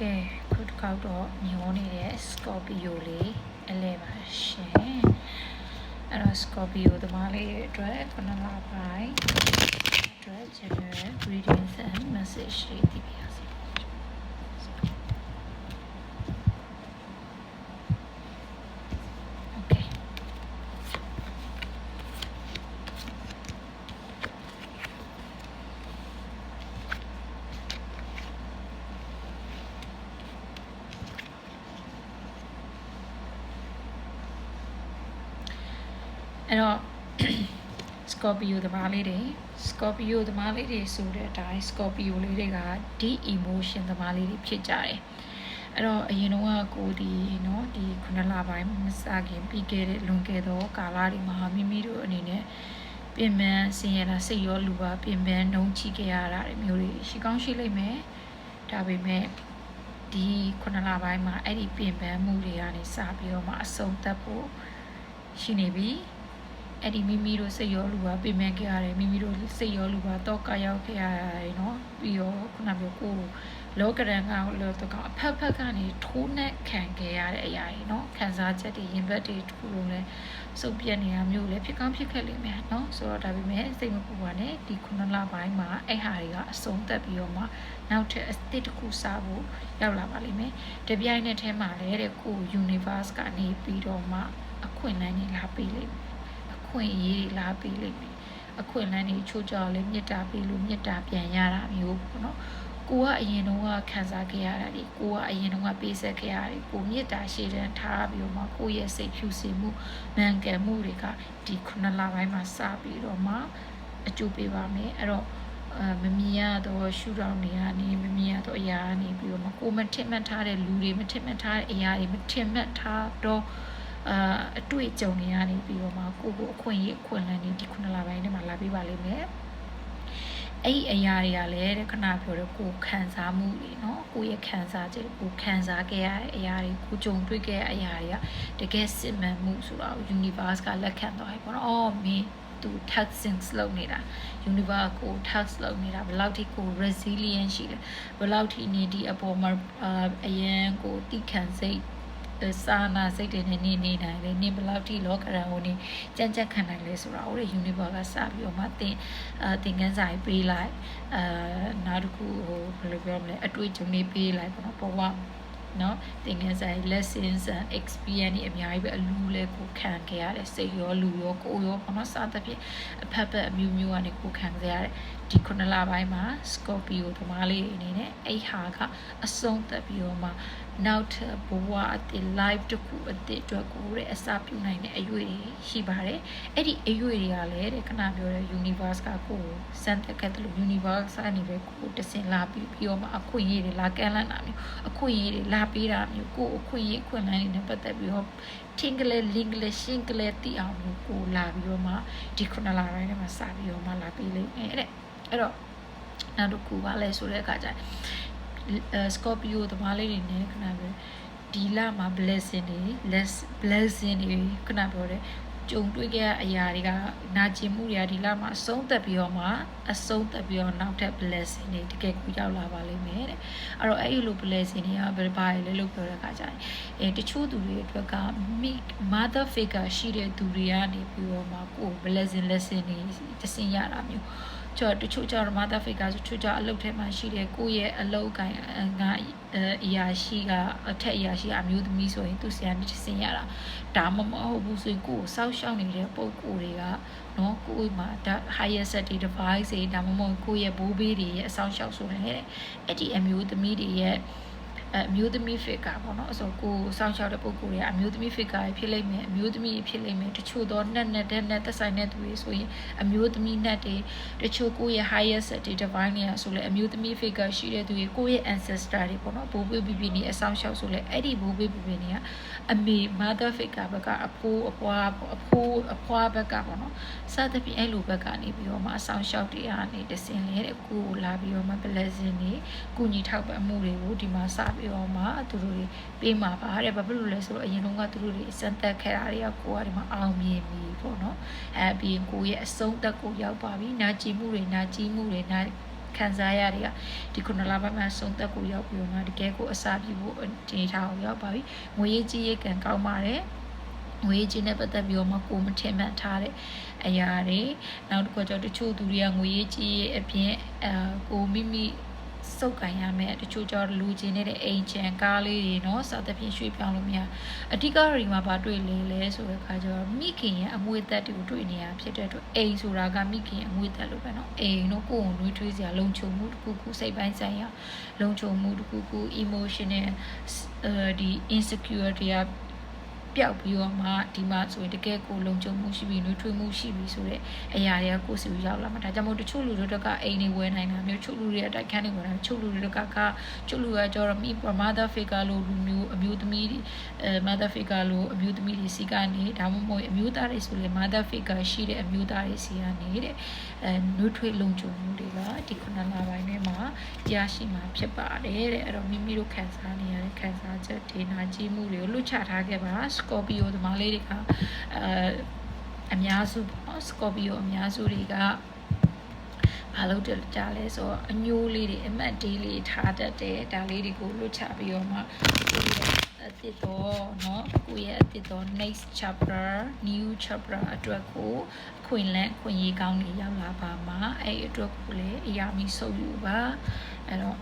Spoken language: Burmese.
ကဲခုတစ်ခေါက်တော့ညောနေတဲ့ Scorpio လေးအလဲပါရှင်အဲ့တော့ Scorpio သမားလေးတွေအတွက်ခုနလပိုင်းအတွက် general readings and message တွေတ အဲ့တော့ Scorpio သမားလေးတွေ Scorpio သမားလေးတွေဆိုတဲ့အတိုင်း Scorpio လေးတွေက deep emotion သမားလေးတွေဖြစ်ကြတယ်အဲ့တော့အရင်တော့ကကိုဒီเนาะဒီခုနလပိုင်းမစခင်ပြီးခဲ့တဲ့လွန်ခဲ့သောကာလတွေမှာမိမိတို့အနေနဲ့ပြင်ပန်းဆင်းရဲတာစိတ်ရောလူပါပြင်ပန်းနှုံးချိခဲ့ရတာတွေမျိုးတွေရှိကောင်းရှိလိမ့်မယ်ဒါပေမဲ့ဒီခုနလပိုင်းမှာအဲ့ဒီပြင်ပန်းမှုတွေကနေစပြီးတော့မှအဆုံးသတ်ဖို့ရှိနေပြီ အဲ့ဒီမိမိတို့စိတ်ရောလူပါပြင်မဲ့ခဲ့ရတယ်မိမိတို့စိတ်ရောလူပါတော့ကရောက်ခဲ့ရတယ်เนาะပြီးတော့ခုနပြောကိုလောကရန်ကလောတော့ကအဖက်ဖက်ကနေထိုးနှက်ခံခဲ့ရတဲ့အရာတွေเนาะခံစားချက်တွေရင်ဘတ်တွေထူလို့လဲစုပ်ပြက်နေတာမျိုးလည်းဖြစ်ကောင်းဖြစ်ခဲ့လိမ့်မယ်เนาะဆိုတော့ဒါပေမဲ့စိတ်မပူပါနဲ့ဒီခုနလပိုင်းမှာအဲ့ဟာတွေကအဆုံးသက်ပြီးတော့မှနောက်ထပ်အသစ်တစ်ခုစားဖို့ရောက်လာပါလိမ့်မယ်တပြိုင်နက်တည်းမှာလည်းတဲ့ကို universe ကနေပြီးတော့မှအခွင့်အလမ်းတွေလာပေးလိမ့်မယ် အ ် ခွင့်အရေးတွေလာပေးလိမ့်မယ်အခွင့်အလမ်းတွေချိုးကြော်လဲမြစ်တာပေးလို့မြစ်တာပြန်ရတာမျိုးပေါ့နော်ကိုကအရင်တုန်းကခံစားခဲ့ရတာဒီကိုကအရင်တုန်းကပေးဆက်ခဲ့ရတယ်ကိုမြစ်တာရှည်တန်းထားပြီးတော့မှကိုရဲ့စိတ်ဖြူစင်မှုမှန်ကန်မှုတွေကဒီခုနှစ်လပိုင်းမှာစပြီးတော့မှအကျိုးပေးပါမယ်အဲ့တော့အမမြင်ရတော့ရှူတောင်းနေရနေမမြင်ရတော့အရာနေပြီးတော့မှကိုမထင်မှတ်ထားတဲ့လူတွေမထင်မှတ်ထားတဲ့အရာတွေမထင်မှတ်ထားတော့ အာအတွေ့အကြုံတွေကနေပြီးတော့မှကိုကိုအခွင့်အရေးအခွင့်အလမ်းတွေဒီခုနလပိုင်းထဲမှာလာပေးပါလိမ့်မယ်အဲ့ဒီအရာတွေကလည်းတဲ့ခဏပြောတော့ကိုခံစားမှုတွေเนาะကိုရဲ့ခံစားချက်ကိုခံစားခဲ့ရတဲ့အရာတွေကိုကြုံတွေ့ခဲ့ရတဲ့အရာတွေကတကယ်စစ်မှန်မှုဆိုတာကို universe ကလက်ခံသွားပြီပေါ့နော်အော်မင်းသူ taxing လုပ်နေတာ universe ကို tax လုပ်နေတာဘယ်လောက်ထိကို resilient ရှိလဲဘယ်လောက်ထိနေဒီအပေါ်မှာအာအရန်ကိုတိခံစိတ် စာနာစိတ်တွေနဲ့နေနေနိုင်လေနေဘယ်လောက်ထိလောကရန်ကိုနေကြမ်းကြက်ခံနိုင်လဲဆိုတာကိုလေ universe ကစပြီးတော့မှသင်အာသင်ခန်းစာရေးပေးလိုက်အာနောက်တစ်ခုဟိုဘယ်လိုပြောမလဲအတွေ့အကြုံတွေပေးလိုက်ပေါ့နော်ဘဝနော်သင်ခန်းစာရေး lessons and experience တွေအများကြီးပဲအလူလဲကိုခံခဲ့ရတယ်စိတ်ရောလူရောကိုယ်ရောပေါ့နော်စသဖြင့်အဖက်ဖက်အမျိုးမျိုးကနေကိုခံခဲ့ရတယ်ဒီခုနလပိုင်းမှာ Scorpio သမားလေးအနေနဲ့အဲ့ဟာကအဆုံးသက်ပြီးတော့မှနောက်ထပ်ဘဝအသစ် live တစ်ခုအသစ်အတွက်ကိုတဲ့အစပြုနိုင်တဲ့အရွေတွေရှိပါတယ်အဲ့ဒီအရွေတွေကလည်းတဲ့ခဏပြောတဲ့ universe ကကိုယ်စမ်းသက်ခဲ့တယ်လို့ universe ကနေပဲကိုယ်တစင်လာပြီးပြီးတော့မှအခွင့်အရေးတွေလာကမ်းလှမ်းတာမျိုးအခွင့်အရေးတွေလာပေးတာမျိုးကိုယ်အခွင့်အရေးအခွင့်အလမ်းတွေနဲ့ပတ်သက်ပြီးတော့ထင်ကလေးလင်းကလေးရှင်းကလေးသိအောင်လို့ကိုလာပြီးတော့မှဒီခုနလာပိုင်းထဲမှာစပြီးတော့မှလာပေးလိမ့်မယ်တဲ့အဲ့တော့နောက်တစ်ခုပါလဲဆိုတဲ့အခါကျရင် Scorpio သမားလေးတွေနဲ့ခဏပြောဒီလမှာ blessing တွေ less blessing တွေခဏပြောတယ်ကြုံတွေ့ခဲ့တဲ့အရာတွေကနာကျင်မှုတွေကဒီလမှာအဆုံးသက်ပြီးတော့မှအဆုံးသက်ပြီးတော့နောက်ထပ် blessing တွေတကယ်ကိုရောက်လာပါလိမ့်မယ်တဲ့အဲ့တော့အဲ့ဒီလို blessing တွေကဘယ်ဘာလဲလို့ပြောတဲ့အခါကျရင်အဲတချို့သူတွေအတွက်က mother figure ရှိတဲ့သူတွေကနေပြီးတော့မှကိုယ် blessing lesson တွေတစင်ရတာမျိုး ကျော်တချို့ကျော်မာတာဖိကဆိုတချို့ကျော်အလုတ်ထဲမှာရှိတဲ့ကိုယ့်ရဲ့အလုတ်ကိုင်ငါအရာရှိကအထက်အရာရှိအမျိုးသမီးဆိုရင်သူဆရာနဲ့ဆင်ရတာဒါမှမဟုတ်ဘူးဆိုရင်ကိုယ်ကိုစောက်ရှောက်နေတဲ့ပုံကိုယ်တွေကနော်ကိုယ်မှာဒါ higher set တွေ device တွေဒါမှမဟုတ်ကိုယ့်ရဲ့ဘိုးဘေးတွေရဲ့အဆောင်ရှောက်ဆိုတဲ့အဲ့ဒီအမျိုးသမီးတွေရဲ့ အမျိုးသမီး figure ပေါ့နော်အစောကိုစောင့်ရှောက်တဲ့ပုံကိုယ်တွေကအမျိုးသမီး figure ဖြစ်လိမ့်မယ်အမျိုးသမီးဖြစ်လိမ့်မယ်တချို့တော့နှက်နှက်တဲ့နှက်သက်ဆိုင်တဲ့သူတွေဆိုရင်အမျိုးသမီးနှက်တွေတချို့ကိုယ့်ရဲ့ higher set တွေ divine တွေကဆိုလဲအမျိုးသမီး figure ရှိတဲ့သူတွေကိုယ့်ရဲ့ ancestor တွေပေါ့နော်ဘိုးဘေးဘီဘီနေအဆောင်ရှောက်ဆိုလဲအဲ့ဒီဘိုးဘေးဘီဘီနေကအမေ mother figure ဘက်ကအဖိုးအဖွားအဖိုးအဖွားဘက်ကပေါ့နော်စသဖြင့်အဲ့လိုဘက်ကနေပြီးတော့မှအဆောင်ရှောက်တွေကနေတစင်လေတဲ့ကိုကိုလာပြီးတော့မှ blessing တွေကုညီထောက်ပံ့မှုတွေကိုဒီမှာစပြီးတော့မှသူတို့တွေပေးမှာပါတဲ့ဘာဖြစ်လို့လဲဆိုတော့အရင်တုန်းကသူတို့တွေစံသက်ခဲ့တာတွေကကိုကဒီမှာအောင်မြင်ပြီပေါ့နော်အဲပြီးရင်ကိုရဲ့အဆုံးသက်ကိုရောက်ပါပြီနာကြည်မှုတွေနာကြည်မှုတွေနာခံစားရတွေကဒီခုနလပိုင်းမှာဆုံးသက်ကိုရောက်ပြီးတော့မှတကယ်ကိုအစာပြဖို့တင်ထားအောင်ရောက်ပါပြီငွေရေးကြီးရေးကံကောင်းပါတယ်ငွေကြီးနဲ့ပတ်သက်ပြီးတော့မှကိုမထင်မှတ်ထားတဲ့အရာတွေနောက်တစ်ခါကျတော့တချို့သူတွေကငွေရေးကြီးရေးအပြင်အဲကိုမိမိ စုပ်ကန်ရမယ်တချို့ကျတော့လူချင်းနေတဲ့အိမ်ချန်ကားလေးတွေနော်စသဖြင့်ရွှေ့ပြောင်းလို့မရအဓိကဒီမှာဗာတွေ့လေလဲဆိုတဲ့အခါကျတော့မိခင်ရဲ့အမွေသက်တွေကိုတွေ့နေရဖြစ်တဲ့အတွက်အိမ်ဆိုတာကမိခင်အမွေသက်လို့ပဲနော်အိမ်တို့ကိုယ်ကိုနှွေးထွေးစရာလုံခြုံမှုတစ်ခုခုစိတ်ပိုင်းဆိုင်ရာလုံခြုံမှုတစ်ခုခု emotional ဒီ insecurity က ပျောက်ပြီးတော့မှဒီမှာဆိုရင်တကယ်ကိုလုံခြုံမှုရှိပြီးနှွေးထွေးမှုရှိပြီးဆိုတဲ့အရာတွေကကိုယ်စီကိုရောက်လာမှာဒါကြောင့်မို့တချို့လူတွေကအိမ်တွေဝယ်နိုင်တာမျိုးချို့လူတွေအတိုက်ခန်းတွေဝယ်နိုင်ချို့လူတွေကကချို့လူကကျတော့မိ mother figure လို့လူမျိုးအမျိုးသမီးတွေအဲ mother figure လို့အမျိုးသမီးတွေစီကနေဒါမှမဟုတ်အမျိုးသားတွေဆိုလေ mother figure ရှိတဲ့အမျိုးသားတွေစီကနေတဲ့အဲနှွေးထွေးလုံခြုံမှုတွေကဒီခုနလပိုင်းထဲမှာကြားရှိမှာဖြစ်ပါတယ်တဲ့အဲ့တော့မိမိတို့ခံစားနေရတဲ့ခံစားချက်ဒေနာကြီးမှုတွေကိုလွတ်ချထားခဲ့ပါ Scorpio သမားလေးတွေကအဲအများစုပေါ့ Scorpio အများစုတွေကဘာလို့ကြကြလဲဆိုတော့အညိုးလေးတွေအမတ်တေးလေးထားတတ်တယ်ဒါလေးတွေကိုလွတ်ချပြီးတော့မှကိုယ့်ရဲ့အသစ်တော့เนาะကိုယ့်ရဲ့အသစ်တော့ next chapter new chapter အတွက်ကိုအခွင့်လန်းအခွင့်အရေးကောင်းတွေရောက်လာပါမှာအဲ့ဒီအတွက်ကိုလည်းအရာမီဆုပ်ယူပါအဲ့တော့